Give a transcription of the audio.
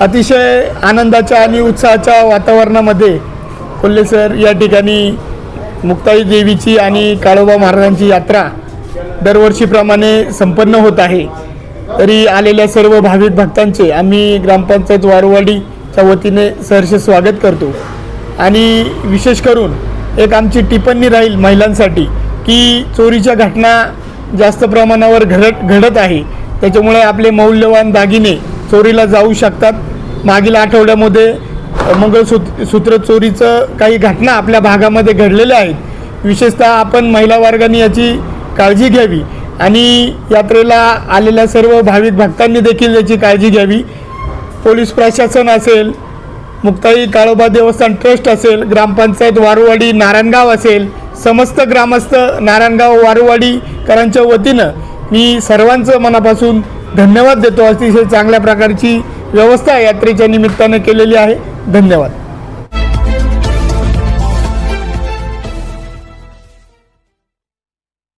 अतिशय आनंदाच्या आणि उत्साहाच्या वातावरणामध्ये कोल्हे सर या ठिकाणी मुक्ताई देवीची आणि काळोबा महाराजांची यात्रा दरवर्षीप्रमाणे संपन्न होत आहे. तरी आलेल्या सर्व भाविक भक्तांचे आम्ही ग्रामपंचायत वारवाडीच्या वतीने सहर्ष स्वागत करतो. आणि विशेष करून एक आमची टिप्पणी राहील महिलांसाठी की चोरीच्या घटना जास्त प्रमाणावर घडत घडत आहे. त्याच्यामुळे आपले मौल्यवान दागिने चोरीला जाऊ शकतात. मागील आठवड्यामध्ये मंगळसूत्र सूत्र चोरीचं काही घटना आपल्या भागामध्ये घडलेल्या आहेत. विशेषतः आपण महिला वर्गाने याची काळजी घ्यावी आणि यात्रेला आलेल्या सर्व भाविक भक्तांनी देखील याची काळजी घ्यावी. पोलीस प्रशासन असेल मुक्ताई काळोबा देवस्थान ट्रस्ट असेल ग्रामपंचायत वारुवाडी नारायणगाव असेल समस्त ग्रामस्थ नारायणगाव वारुवाडीकरांच्या वतीनं मी सर्वांचं मनापासून धन्यवाद देतो. अतिशय चांगल्या प्रकारची व्यवस्था यात्रेच्या निमित्तानं केलेली आहे. धन्यवाद.